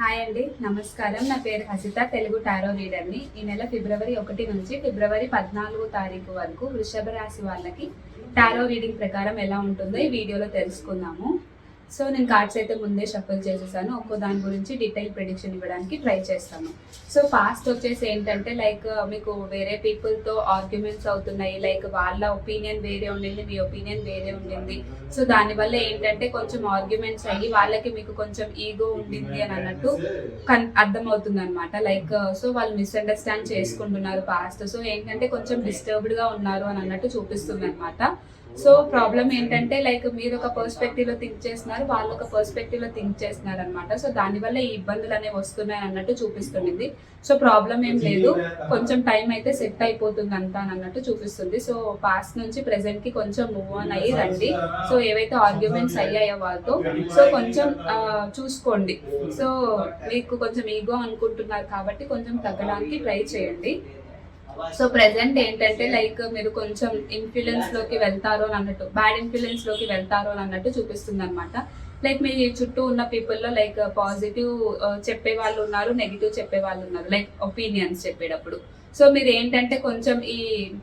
Hi అండి నమస్కారం. నా పేరు హసిత తెలుగు టారో రీడర్ని. ఈ నెల ఫిబ్రవరి ఒకటి నుంచి ఫిబ్రవరి పద్నాలుగు తారీఖు వరకు వృషభ రాశి వాళ్ళకి టారో రీడింగ్ ప్రకారం ఎలా ఉంటుందో ఈ వీడియోలో తెలుసుకుందాము. సో నేను కార్డ్స్ అయితే ముందే షఫల్ చేసేసాను. ఒక్కో దాని గురించి డీటెయిల్ ప్రిడిక్షన్ ఇవ్వడానికి ట్రై చేస్తాను. సో ఫాస్ట్ వచ్చేసి ఏంటంటే లైక్ uh, మీకు వేరే పీపుల్తో ఆర్గ్యుమెంట్స్ అవుతున్నాయి. లైక్ వాళ్ళ ఒపీనియన్ వేరే ఉండింది మీ ఒపీనియన్ వేరే ఉండింది. సో దానివల్ల ఏంటంటే కొంచెం ఆర్గ్యుమెంట్స్ అయ్యి వాళ్ళకి మీకు కొంచెం ఈగో ఉండింది అని అన్నట్టు కన్ అర్థమవుతుంది అనమాట లైక్ uh, సో వాళ్ళు మిస్అండర్స్టాండ్ చేసుకుంటున్నారు పాస్ట్ సో ఏంటంటే కొంచెం డిస్టర్బ్డ్గా ఉన్నారు అని అన్నట్టు చూపిస్తుంది అనమాట సో ప్రాబ్లం ఏంటంటే లైక్ మీరు ఒక పర్స్పెక్టివ్లో థింక్ చేస్తున్నారు వాళ్ళు ఒక పర్స్పెక్టివ్లో థింక్ చేస్తున్నారు అనమాట సో దానివల్ల ఈ ఇబ్బందులు అనేవి వస్తున్నాయి అన్నట్టు చూపిస్తుంది సో ప్రాబ్లం ఏం లేదు. కొంచెం టైం అయితే సెట్ అయిపోతుంది అంతా అని అన్నట్టు చూపిస్తుంది. సో పాస్ట్ నుంచి ప్రెసెంట్కి కొంచెం మూవ్ ఆన్ అయ్యి రండి. సో ఏవైతే ఆర్గ్యుమెంట్స్ అయ్యాయో వాళ్ళతో సో కొంచెం చూసుకోండి. సో మీకు కొంచెం ఈగో అనుకుంటున్నారు కాబట్టి కొంచెం తగ్గడానికి ట్రై చేయండి. సో ప్రెసెంట్ ఏంటంటే లైక్ మీరు కొంచెం ఇన్ఫ్లుయెన్స్లోకి వెళ్తారో అన్నట్టు బ్యాడ్ ఇన్ఫ్లుయెన్స్లోకి వెళ్తారో అన్నట్టు చూపిస్తుంది అనమాట లైక్ మీ చుట్టూ ఉన్న పీపుల్లో లైక్ పాజిటివ్ చెప్పే వాళ్ళు ఉన్నారు నెగిటివ్ చెప్పే వాళ్ళు ఉన్నారు లైక్ ఒపీనియన్స్ చెప్పేటప్పుడు. సో మీరు ఏంటంటే కొంచెం ఈ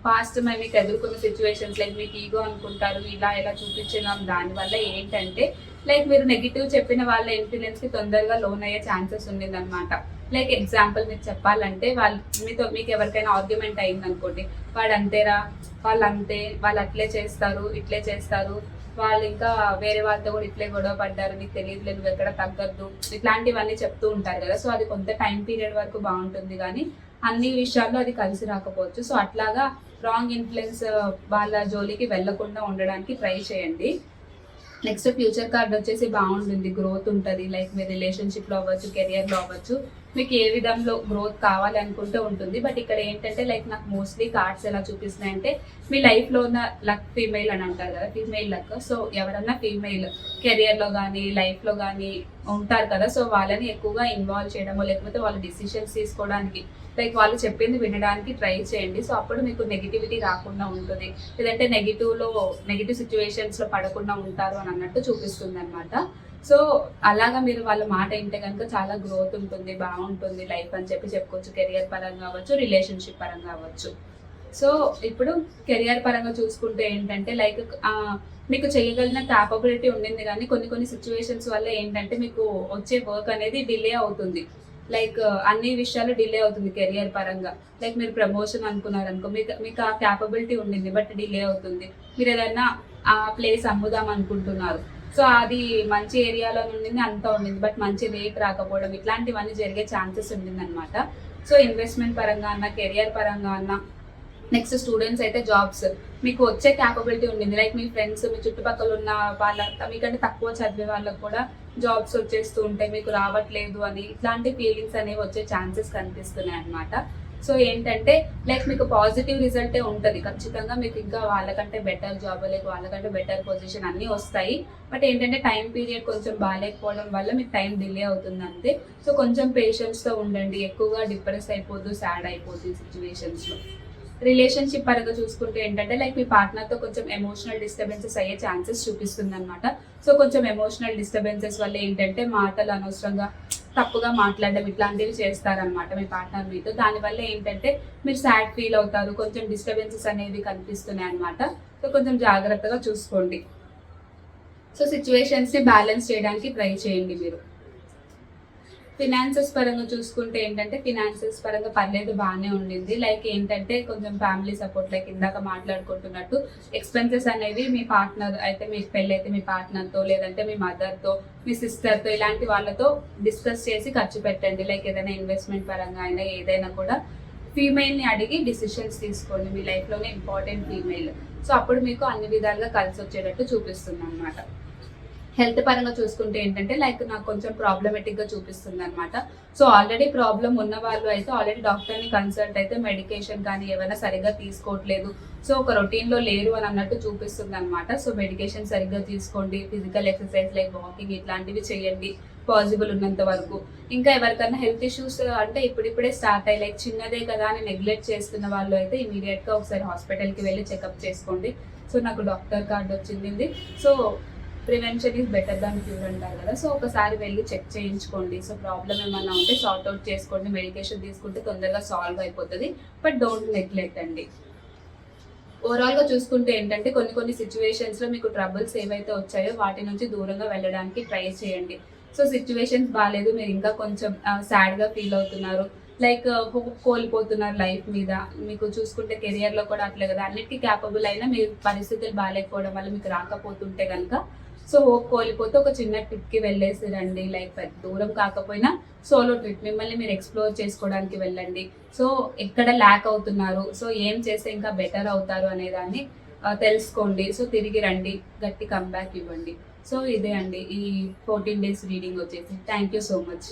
పాస్ట్ మేము మీకు ఎదుర్కొన్న సిచ్యువేషన్స్ లైక్ మీకు ఈగో అనుకుంటారు ఇలా ఇలా చూపించినాం దానివల్ల ఏంటంటే లైక్ మీరు నెగిటివ్ చెప్పిన వాళ్ళ ఇన్ఫ్లుయెన్స్కి తొందరగా లోన్ అయ్యే ఛాన్సెస్ ఉండింది అనమాట లైక్ ఎగ్జాంపుల్ మీరు చెప్పాలంటే వాళ్ళు మీతో మీకు ఎవరికైనా ఆర్గ్యుమెంట్ అయింది అనుకోండి వాడు అంతేరా వాళ్ళు అంతే వాళ్ళు అట్లే చేస్తారు ఇట్లే చేస్తారు వాళ్ళు ఇంకా వేరే వాళ్ళతో కూడా ఇట్లే గొడవ పడ్డారు నీకు తెలియదు నువ్వు ఎక్కడ తగ్గద్దు ఇట్లాంటివన్నీ చెప్తూ ఉంటారు కదా. సో అది కొంత టైం పీరియడ్ వరకు బాగుంటుంది కానీ అన్ని విషయాల్లో అది కలిసి రాకపోవచ్చు. సో అట్లాగా రాంగ్ ఇన్ఫ్లుయెన్స్ వాళ్ళ జోలికి వెళ్ళకుండా ఉండడానికి ట్రై చేయండి. నెక్స్ట్ ఫ్యూచర్ కార్డ్ వచ్చేసి బాగుంటుంది. గ్రోత్ ఉంటుంది. లైక్ మీ రిలేషన్షిప్లో అవ్వచ్చు కెరియర్లో అవ్వచ్చు. మీకు ఏ విధంలో గ్రోత్ కావాలనుకుంటూ ఉంటుంది. బట్ ఇక్కడ ఏంటంటే లైక్ నాకు మోస్ట్లీ కార్డ్స్ ఎలా చూపిస్తున్నాయంటే మీ లైఫ్లో ఉన్న లక్ ఫీమేల్ అని అంటారు కదా ఫీమేల్ లక్ సో ఎవరన్నా ఫీమేల్ కెరియర్లో కానీ లైఫ్లో కానీ ఉంటారు కదా సో వాళ్ళని ఎక్కువగా ఇన్వాల్వ్ చేయడము లేకపోతే వాళ్ళ డిసిషన్స్ తీసుకోవడానికి లైక్ వాళ్ళు చెప్పింది వినడానికి ట్రై చేయండి. సో అప్పుడు మీకు నెగిటివిటీ రాకుండా ఉంటుంది. లేదంటే నెగిటివ్లో నెగిటివ్ సిచ్యువేషన్స్లో పడకుండా ఉంటారు అని అన్నట్టు చూపిస్తుంది అనమాట సో అలాగా మీరు వాళ్ళ మాట వింటే కనుక చాలా గ్రోత్ ఉంటుంది బాగుంటుంది లైఫ్ అని చెప్పి చెప్పుకోవచ్చు. కెరియర్ పరంగా అవ్వచ్చు రిలేషన్షిప్ పరంగా అవ్వచ్చు. సో ఇప్పుడు కెరియర్ పరంగా చూసుకుంటే ఏంటంటే లైక్ మీకు చేయగలిగిన క్యాపబిలిటీ ఉండింది కానీ కొన్ని కొన్ని సిచ్యువేషన్స్ వల్ల ఏంటంటే మీకు వచ్చే వర్క్ అనేది డిలే అవుతుంది. లైక్ అన్ని విషయాలు డిలే అవుతుంది కెరియర్ పరంగా. లైక్ మీరు ప్రమోషన్ అనుకున్నారు అనుకో మీకు మీకు ఆ క్యాపబిలిటీ ఉండింది బట్ డిలే అవుతుంది. మీరు ఏదైనా ఆ ప్లేస్ అమ్ముదాం అనుకుంటున్నారు. సో అది మంచి ఏరియాలో ఉండింది అంతా ఉండింది. బట్ మంచి రేట్ రాకపోవడం ఇట్లాంటివన్నీ జరిగే ఛాన్సెస్ ఉండింది అనమాట సో ఇన్వెస్ట్మెంట్ పరంగా అన్న కెరియర్ పరంగా అన్న నెక్స్ట్ స్టూడెంట్స్ అయితే జాబ్స్ మీకు వచ్చే క్యాపబిలిటీ ఉండింది. లైక్ మీ ఫ్రెండ్స్ మీ చుట్టుపక్కల ఉన్న వాళ్ళంతా మీకంటే తక్కువ చదివే వాళ్ళకు కూడా జాబ్స్ వచ్చేస్తూ ఉంటాయి మీకు రావట్లేదు అని ఇట్లాంటి ఫీలింగ్స్ అనేవి వచ్చే ఛాన్సెస్ కనిపిస్తున్నాయి అనమాట సో ఏంటంటే లైక్ మీకు పాజిటివ్ రిజల్టే ఉంటుంది. ఖచ్చితంగా మీకు ఇంకా వాళ్ళకంటే బెటర్ జాబ్ లేక వాళ్ళకంటే బెటర్ పొజిషన్ అన్నీ వస్తాయి. బట్ ఏంటంటే టైం పీరియడ్ కొంచెం బాగాలేకపోవడం వల్ల మీకు టైం డిలే అవుతుంది అంతే. సో కొంచెం పేషెన్స్తో ఉండండి. ఎక్కువగా డిప్రెస్ అయిపోద్దు సాడ్ అయిపోద్ది సిచ్యువేషన్స్లో రిలేషన్షిప్ పరంగా చూసుకుంటే ఏంటంటే లైక్ మీ పార్ట్నర్తో కొంచెం ఎమోషనల్ డిస్టర్బెన్సెస్ అయ్యే ఛాన్సెస్ చూపిస్తుంది అనమాట సో కొంచెం ఎమోషనల్ డిస్టర్బెన్సెస్ వల్ల ఏంటంటే మాటలు అనవసరంగా తప్పుగా మాట్లాడడం ఇట్లాంటివి చేస్తారనమాట మీ పార్ట్నర్ మీతో. దానివల్ల ఏంటంటే మీరు సాడ్ ఫీల్ అవుతారు కొంచెం డిస్టర్బెన్సెస్ అనేవి కనిపిస్తున్నాయి అనమాట సో కొంచెం జాగ్రత్తగా చూసుకోండి. సో సిచ్యువేషన్స్ని బ్యాలెన్స్ చేయడానికి ట్రై చేయండి మీరు. ఫినాన్సెస్ పరంగా చూసుకుంటే ఏంటంటే ఫినాన్సెస్ పరంగా పర్లేదు బాగానే ఉండింది. లైక్ ఏంటంటే కొంచెం ఫ్యామిలీ సపోర్ట్ లైక్ ఇందాక మాట్లాడుకుంటున్నట్టు ఎక్స్పెన్సెస్ అనేవి మీ పార్ట్నర్ అయితే మీ పెళ్ళి అయితే మీ పార్ట్నర్తో లేదంటే మీ మదర్తో మీ సిస్టర్తో ఇలాంటి వాళ్ళతో డిస్కస్ చేసి ఖర్చు పెట్టండి. లైక్ ఏదైనా ఇన్వెస్ట్మెంట్ పరంగా అయినా ఏదైనా కూడా ఫీమేల్ని అడిగి డిసిషన్స్ తీసుకోండి. మీ లైఫ్లోనే ఇంపార్టెంట్ ఫీమేల్ సో అప్పుడు మీకు అన్ని విధాలుగా కలిసి వచ్చేటట్టు చూపిస్తుంది అనమాట హెల్త్ పరంగా చూసుకుంటే ఏంటంటే లైక్ నాకు కొంచెం ప్రాబ్లమెటిక్గా చూపిస్తుంది అనమాట సో ఆల్రెడీ ప్రాబ్లం ఉన్న వాళ్ళు అయితే ఆల్రెడీ డాక్టర్ని కన్సల్ట్ అయితే మెడికేషన్ కానీ ఏమైనా సరిగ్గా తీసుకోవట్లేదు. సో ఒక రొటీన్లో లేరు అని అన్నట్టు చూపిస్తుంది అనమాట సో మెడికేషన్ సరిగ్గా తీసుకోండి ఫిజికల్ ఎక్సర్సైజ్ లైక్ వాకింగ్ ఇట్లాంటివి చేయండి పాసిబుల్ ఉన్నంత వరకు. ఇంకా ఎవరికైనా హెల్త్ ఇష్యూస్ అంటే ఇప్పుడిప్పుడే స్టార్ట్ అయ్యి లైక్ చిన్నదే కదా అని నెగ్లెక్ట్ చేస్తున్న వాళ్ళు అయితే ఇమీడియట్గా ఒకసారి హాస్పిటల్కి వెళ్ళి చెకప్ చేసుకోండి. సో నాకు డాక్టర్ కార్డ్ వచ్చింది. So prevention is better than cure అంటారు కదా. సో ఒకసారి వెళ్ళి చెక్ చేయించుకోండి. సో ప్రాబ్లం ఏమైనా ఉంటే సార్ట్ అవుట్ చేసుకోండి. మెడికేషన్ తీసుకుంటే తొందరగా సాల్వ్ అయిపోతుంది. బట్ డోంట్ నెగ్లెక్ట్ అండి. ఓవరాల్గా చూసుకుంటే ఏంటంటే కొన్ని కొన్ని సిచ్యువేషన్స్లో మీకు ట్రబుల్స్ ఏవైతే వచ్చాయో వాటి నుంచి దూరంగా వెళ్ళడానికి ట్రై చేయండి. సో సిచ్యువేషన్స్ బాగాలేదు మీరు ఇంకా కొంచెం సాడ్గా ఫీల్ అవుతున్నారు. లైక్ కోల్పోతున్నారు లైఫ్ మీద. మీకు చూసుకుంటే కెరియర్లో కూడా అట్లే కదా. అన్నిటికీ క్యాపబుల్ అయినా మీ పరిస్థితులు బాగాలేకపోవడం వల్ల మీకు రాకపోతుంటే కనుక సో హోప్ కోల్పోతే ఒక చిన్న ట్రిప్కి వెళ్ళేసి రండి. లైక్ పెద్ద దూరం కాకపోయినా సోలో ట్రిప్. మిమ్మల్ని మీరు ఎక్స్ప్లోర్ చేసుకోవడానికి వెళ్ళండి. సో ఎక్కడ ల్యాక్ అవుతున్నారు? సో ఏం చేస్తే ఇంకా బెటర్ అవుతారు అనేదాన్ని తెలుసుకోండి. సో తిరిగి రండి. గట్టి కంబ్యాక్ ఇవ్వండి. సో ఇదే అండి. ఈ ఫోర్టీన్ డేస్ రీడింగ్ వచ్చేసి. Thank you so much.